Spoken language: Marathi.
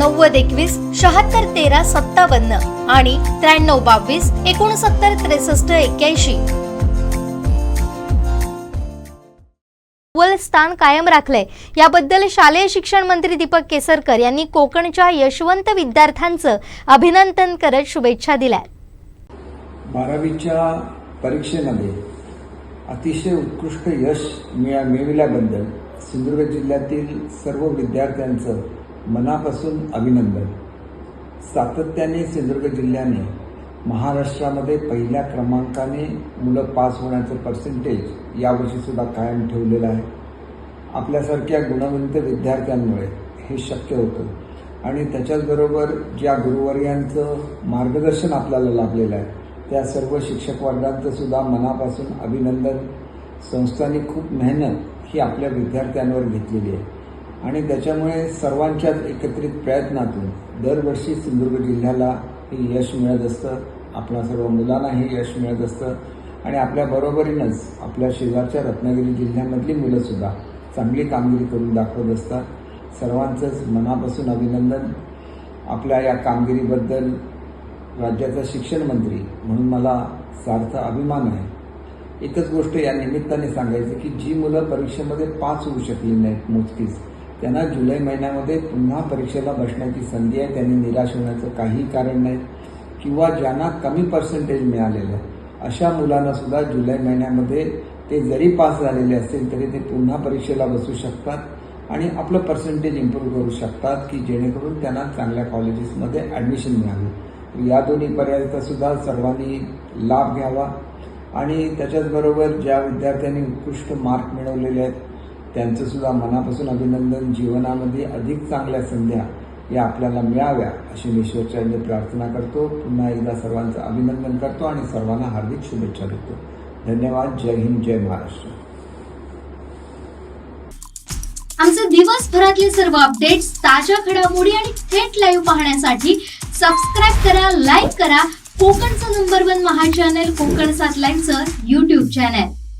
नव्वद एकवीस शहात्तर तेरा सत्तावन्न आणि त्र्याण्णव बावीस एकोणसत्तर त्रेसष्ट एक्क्याऐंशी. अव्वल स्थान कायम राखलंय. याबद्दल शालेय शिक्षण मंत्री दीपक केसरकर यांनी कोकणच्या यशवंत विद्यार्थ्यांचं अभिनंदन करत शुभेच्छा दिल्या बारावीच्या परीक्षेमध्ये अतिशय उत्कृष्ट यश मिळा मिळविल्याबद्दल सिंधुदुर्ग जिल्ह्यातील सर्व विद्यार्थ्यांचं मनापासून अभिनंदन. सातत्याने सिंधुदुर्ग जिल्ह्याने महाराष्ट्रामध्ये पहिल्या क्रमांकाने मुलं पास होण्याचं पर्सेंटेज यावर्षीसुद्धा कायम ठेवलेलं आहे. आपल्यासारख्या गुणवंत विद्यार्थ्यांमुळे हे शक्य होतं. आणि त्याच्याचबरोबर ज्या गुरुवर्यांचं मार्गदर्शन आपल्याला लाभलेलं आहे त्या सर्व शिक्षक वर्गांचं सुद्धा मनापासून अभिनंदन. संस्थांनी खूप मेहनत ही आपल्या विद्यार्थ्यांवर घेतलेली आहे. आणि त्याच्यामुळे सर्वांच्याच एकत्रित प्रयत्नातून दरवर्षी सिंधुदुर्ग जिल्ह्याला हे यश मिळत असतं. आपल्या सर्व मुलांना हे यश मिळत असतं. आणि आपल्या बरोबरीनंच आपल्या शेजारच्या रत्नागिरी जिल्ह्यामधली मुलंसुद्धा चांगली कामगिरी करून दाखवत असतात. सर्वांचंच मनापासून अभिनंदन. आपल्या या कामगिरीबद्दल राज्याचा शिक्षण मंत्री म्हणून मला सार्थ अभिमान आहे. एकच गोष्ट या निमित्ताने सांगायची की जी मुलं परीक्षेमध्ये पास होऊ शकली नाहीत मोजकीच त्यांना जुलै महिन्यामध्ये पुन्हा परीक्षेला बसण्याची संधी आहे. त्यांनी निराश होण्याचं काही कारण नाही किंवा ज्यांना कमी पर्सेंटेज मिळालेलं आहे. अशा मुलांना सुद्धा जुलै महिन्यामध्ये ते जरी पास झालेले असतील तरी ते पुन्हा परीक्षेला बसू शकतात आणि आपलं पर्सेंटेज इम्प्रूव्ह करू शकतात की जेणेकरून त्यांना चांगल्या कॉलेजेसमध्ये ॲडमिशन मिळावी. या दोन्ही पर्यायाचा सुद्धा सर्वांनी लाभ घ्यावा. आणि त्याच्याचबरोबर ज्या विद्यार्थ्यांनी उत्कृष्ट मार्क मिळवलेले आहेत त्यांचं सुद्धा मनापासून अभिनंदन. जीवनामध्ये अधिक चांगल्या संध्या या आपल्याला मिळाव्या अशी मी ईश्वरचरणी प्रार्थना करतो. पुन्हा एकदा सर्वांचं अभिनंदन करतो आणि सर्वांना हार्दिक शुभेच्छा देतो. धन्यवाद. जय हिंद जय महाराष्ट्र. आमचे दिवसभरातले सर्व अपडेट्स ताज्या घडामोडी आणि थेट लाईव्ह पाहण्यासाठी सबस्क्राईब करा लाईक करा. कोकणचं नंबर वन महा चॅनल कोकण सात लाईनचं युट्यूब चॅनल